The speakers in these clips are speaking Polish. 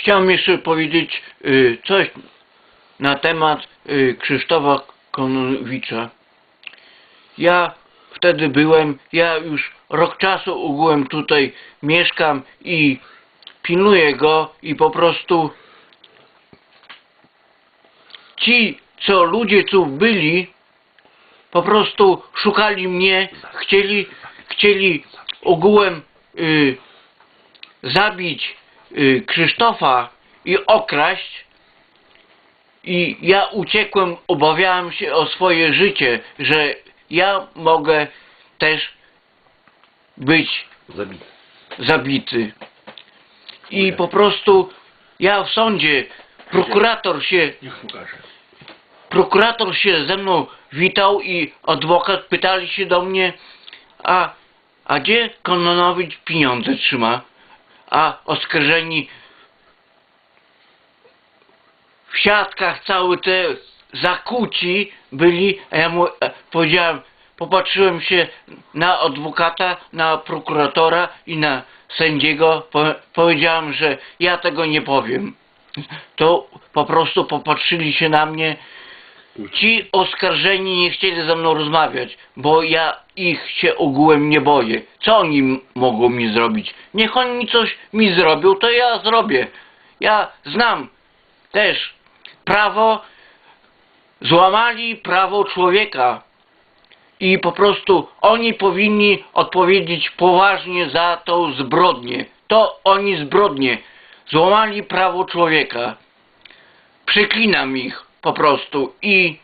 chciałem jeszcze powiedzieć y, coś na temat y, Krzysztofa Konowicza. Ja wtedy byłem, ja już rok czasu ogółem tutaj mieszkam i pilnuję go i po prostu ci, co ludzie tu byli, po prostu szukali mnie, chcieli, chcieli ogółem y, zabić Krzysztofa i okraść i ja uciekłem, obawiałem się o swoje życie, że ja mogę też być Zabity. zabity. I po prostu ja w sądzie, prokurator się, prokurator się ze mną witał i adwokat pytali się do mnie, a, a gdzie Kononowicz pieniądze trzyma? A oskarżeni w siatkach cały te zakuci byli, a ja mu e, powiedziałem, popatrzyłem się na adwokata, na prokuratora i na sędziego, po, powiedziałem, że ja tego nie powiem. To po prostu popatrzyli się na mnie, ci oskarżeni nie chcieli ze mną rozmawiać, bo ja ich się ogółem nie boję. Co oni mogą mi zrobić? Niech oni coś mi zrobią, to ja zrobię. Ja znam też prawo, złamali prawo człowieka i po prostu oni powinni odpowiedzieć poważnie za tą zbrodnię. To oni zbrodnie złamali prawo człowieka. Przeklinam ich po prostu i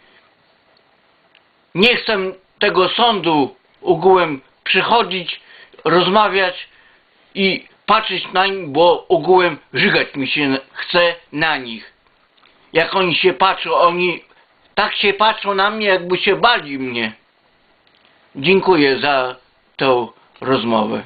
nie chcę tego sądu ogółem przychodzić, rozmawiać i patrzeć na nich, bo ogółem żygać mi się chce na nich. Jak oni się patrzą, oni tak się patrzą na mnie, jakby się bali mnie. Dziękuję za tą rozmowę.